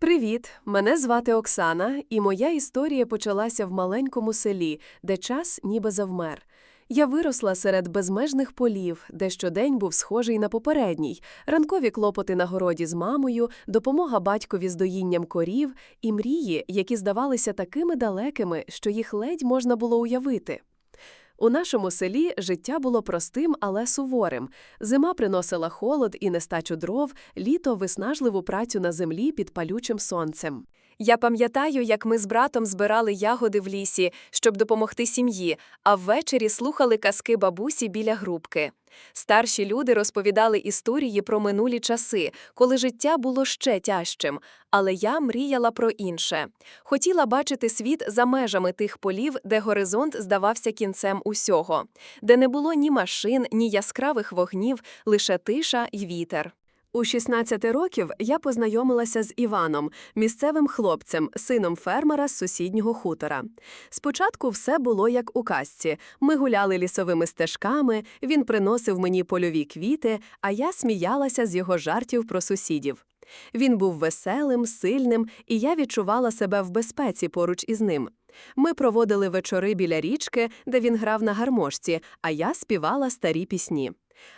Привіт! Мене звати Оксана, і моя історія почалася в маленькому селі, де час ніби завмер. Я виросла серед безмежних полів, де щодень був схожий на попередній, ранкові клопоти на городі з мамою, допомога батькові з доїнням корів і мрії, які здавалися такими далекими, що їх ледь можна було уявити. У нашому селі життя було простим, але суворим. Зима приносила холод і нестачу дров, літо виснажливу працю на землі під палючим сонцем. Я пам'ятаю, як ми з братом збирали ягоди в лісі, щоб допомогти сім'ї, а ввечері слухали казки бабусі біля грубки. Старші люди розповідали історії про минулі часи, коли життя було ще тяжчим, але я мріяла про інше. Хотіла бачити світ за межами тих полів, де горизонт здавався кінцем усього, де не було ні машин, ні яскравих вогнів, лише тиша й вітер. У 16 років я познайомилася з Іваном, місцевим хлопцем, сином фермера з сусіднього хутора. Спочатку все було як у казці. Ми гуляли лісовими стежками, він приносив мені польові квіти, а я сміялася з його жартів про сусідів. Він був веселим, сильним, і я відчувала себе в безпеці поруч із ним. Ми проводили вечори біля річки, де він грав на гармошці, а я співала старі пісні.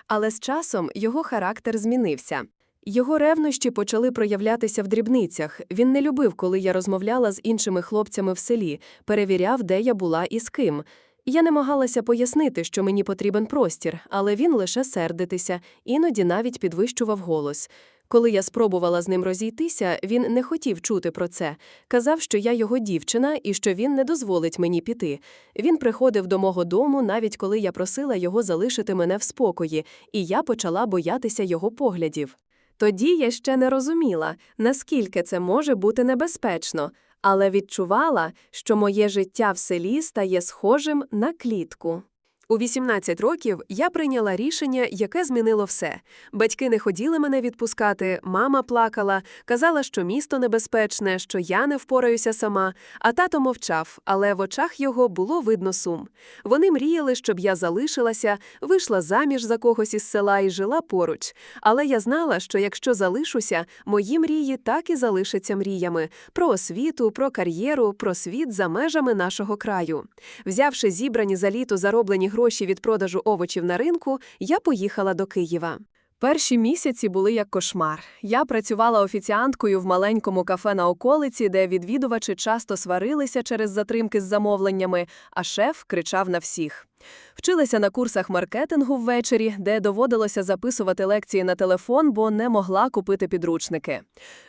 Але з часом його характер змінився. Його ревнощі почали проявлятися в дрібницях. Він не любив, коли я розмовляла з іншими хлопцями в селі, перевіряв, де я була і з ким. Я намагалася пояснити, що мені потрібен простір, але він лише сердитися, іноді навіть підвищував голос. Коли я спробувала з ним розійтися, він не хотів чути про це. Казав, що я його дівчина і що він не дозволить мені піти. Він приходив до мого дому, навіть коли я просила його залишити мене в спокої, і я почала боятися його поглядів. Тоді я ще не розуміла, наскільки це може бути небезпечно, але відчувала, що моє життя в селі стає схожим на клітку. У 18 років я прийняла рішення, яке змінило все. Батьки не хотіли мене відпускати, мама плакала, казала, що місто небезпечне, що я не впораюся сама, а тато мовчав, але в очах його було видно сум. Вони мріяли, щоб я залишилася, вийшла заміж за когось із села і жила поруч. Але я знала, що якщо залишуся, мої мрії так і залишаться мріями про освіту, про кар'єру, про світ за межами нашого краю. Взявши зібрані за літо зароблені гроші, гроші від продажу овочів на ринку, я поїхала до Києва. Перші місяці були як кошмар. Я працювала офіціанткою в маленькому кафе на околиці, де відвідувачі часто сварилися через затримки з замовленнями, а шеф кричав на всіх. Вчилася на курсах маркетингу ввечері, де доводилося записувати лекції на телефон, бо не могла купити підручники.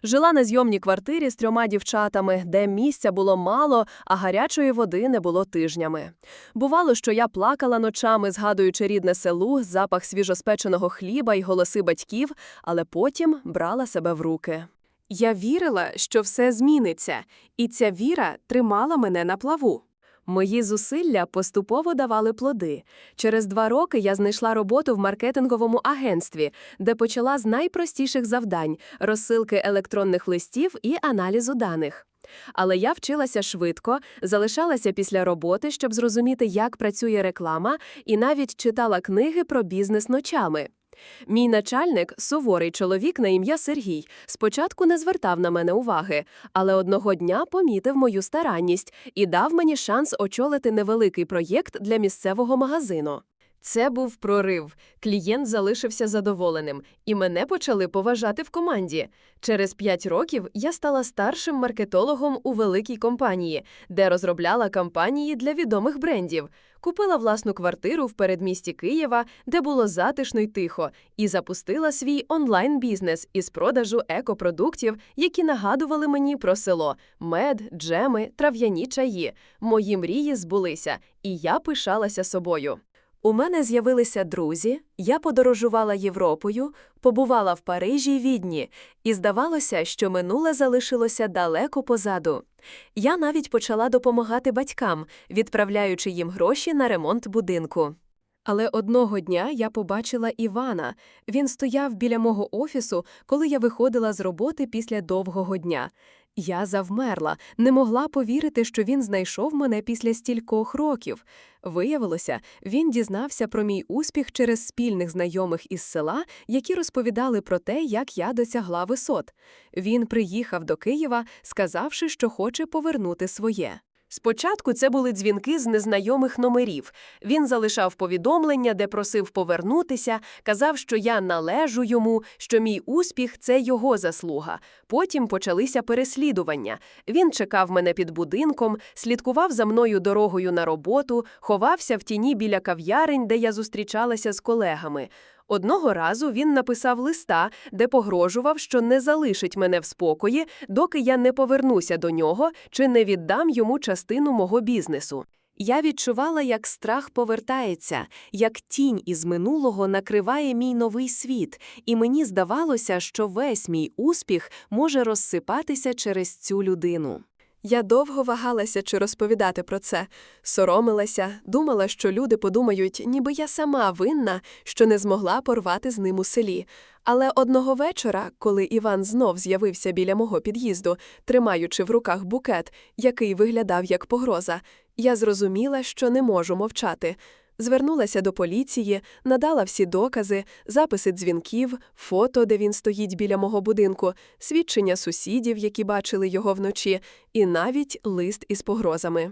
Жила на зйомній квартирі з трьома дівчатами, де місця було мало, а гарячої води не було тижнями. Бувало, що я плакала ночами, згадуючи рідне село, запах свіжоспеченого хліба й голоси батьків, але потім брала себе в руки. Я вірила, що все зміниться, і ця віра тримала мене на плаву. Мої зусилля поступово давали плоди. Через два роки я знайшла роботу в маркетинговому агентстві, де почала з найпростіших завдань розсилки електронних листів і аналізу даних. Але я вчилася швидко, залишалася після роботи, щоб зрозуміти, як працює реклама, і навіть читала книги про бізнес ночами. Мій начальник, суворий чоловік на ім'я Сергій, спочатку не звертав на мене уваги, але одного дня помітив мою старанність і дав мені шанс очолити невеликий проєкт для місцевого магазину. Це був прорив. Клієнт залишився задоволеним, і мене почали поважати в команді. Через п'ять років я стала старшим маркетологом у великій компанії, де розробляла кампанії для відомих брендів. Купила власну квартиру в передмісті Києва, де було затишно й тихо, і запустила свій онлайн-бізнес із продажу екопродуктів, які нагадували мені про село: мед, джеми, трав'яні чаї. Мої мрії збулися, і я пишалася собою. У мене з'явилися друзі, я подорожувала Європою, побувала в Парижі й Відні, і здавалося, що минуле залишилося далеко позаду. Я навіть почала допомагати батькам, відправляючи їм гроші на ремонт будинку. Але одного дня я побачила Івана. Він стояв біля мого офісу, коли я виходила з роботи після довгого дня. Я завмерла, не могла повірити, що він знайшов мене після стількох років. Виявилося, він дізнався про мій успіх через спільних знайомих із села, які розповідали про те, як я досягла висот. Він приїхав до Києва, сказавши, що хоче повернути своє. Спочатку це були дзвінки з незнайомих номерів. Він залишав повідомлення, де просив повернутися, казав, що я належу йому, що мій успіх це його заслуга. Потім почалися переслідування. Він чекав мене під будинком, слідкував за мною дорогою на роботу, ховався в тіні біля кав'ярень, де я зустрічалася з колегами. Одного разу він написав листа, де погрожував, що не залишить мене в спокої, доки я не повернуся до нього чи не віддам йому частину мого бізнесу. Я відчувала, як страх повертається, як тінь із минулого накриває мій новий світ, і мені здавалося, що весь мій успіх може розсипатися через цю людину. Я довго вагалася, чи розповідати про це, соромилася, думала, що люди подумають, ніби я сама винна, що не змогла порвати з ним у селі. Але одного вечора, коли Іван знов з'явився біля мого під'їзду, тримаючи в руках букет, який виглядав як погроза, я зрозуміла, що не можу мовчати. Звернулася до поліції, надала всі докази, записи дзвінків, фото, де він стоїть біля мого будинку, свідчення сусідів, які бачили його вночі, і навіть лист із погрозами.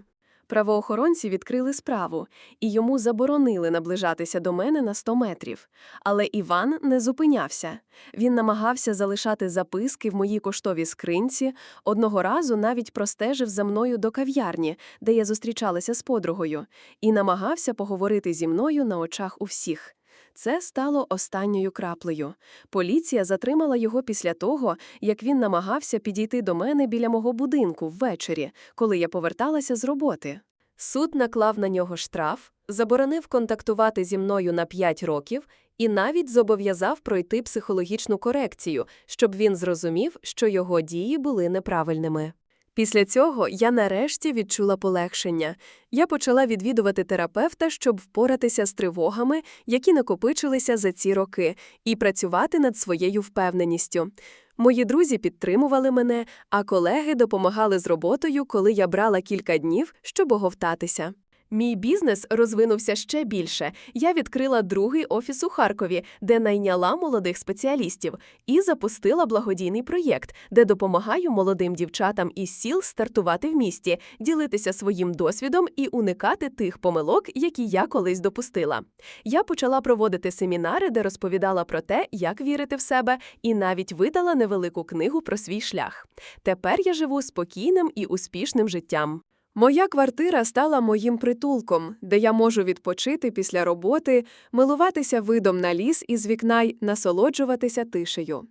Правоохоронці відкрили справу, і йому заборонили наближатися до мене на 100 метрів. Але Іван не зупинявся. Він намагався залишати записки в моїй коштовій скринці, одного разу навіть простежив за мною до кав'ярні, де я зустрічалася з подругою, і намагався поговорити зі мною на очах у всіх. Це стало останньою краплею. Поліція затримала його після того, як він намагався підійти до мене біля мого будинку ввечері, коли я поверталася з роботи. Суд наклав на нього штраф, заборонив контактувати зі мною на 5 років і навіть зобов'язав пройти психологічну корекцію, щоб він зрозумів, що його дії були неправильними. Після цього я нарешті відчула полегшення. Я почала відвідувати терапевта, щоб впоратися з тривогами, які накопичилися за ці роки, і працювати над своєю впевненістю. Мої друзі підтримували мене, а колеги допомагали з роботою, коли я брала кілька днів, щоб оговтатися. Мій бізнес розвинувся ще більше. Я відкрила другий офіс у Харкові, де найняла молодих спеціалістів, і запустила благодійний проєкт, де допомагаю молодим дівчатам із сіл стартувати в місті, ділитися своїм досвідом і уникати тих помилок, які я колись допустила. Я почала проводити семінари, де розповідала про те, як вірити в себе, і навіть видала невелику книгу про свій шлях. Тепер я живу спокійним і успішним життям. Моя квартира стала моїм притулком, де я можу відпочити після роботи, милуватися видом на ліс із вікна й насолоджуватися тишею.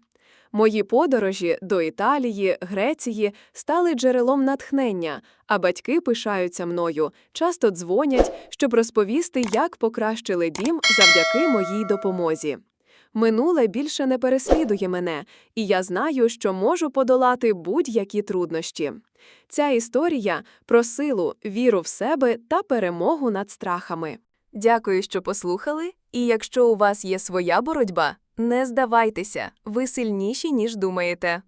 Мої подорожі до Італії, Греції стали джерелом натхнення, а батьки пишаються мною, часто дзвонять, щоб розповісти, як покращили дім завдяки моїй допомозі. Минуле більше не переслідує мене, і я знаю, що можу подолати будь-які труднощі. Ця історія про силу, віру в себе та перемогу над страхами. Дякую, що послухали. І якщо у вас є своя боротьба, не здавайтеся, ви сильніші, ніж думаєте.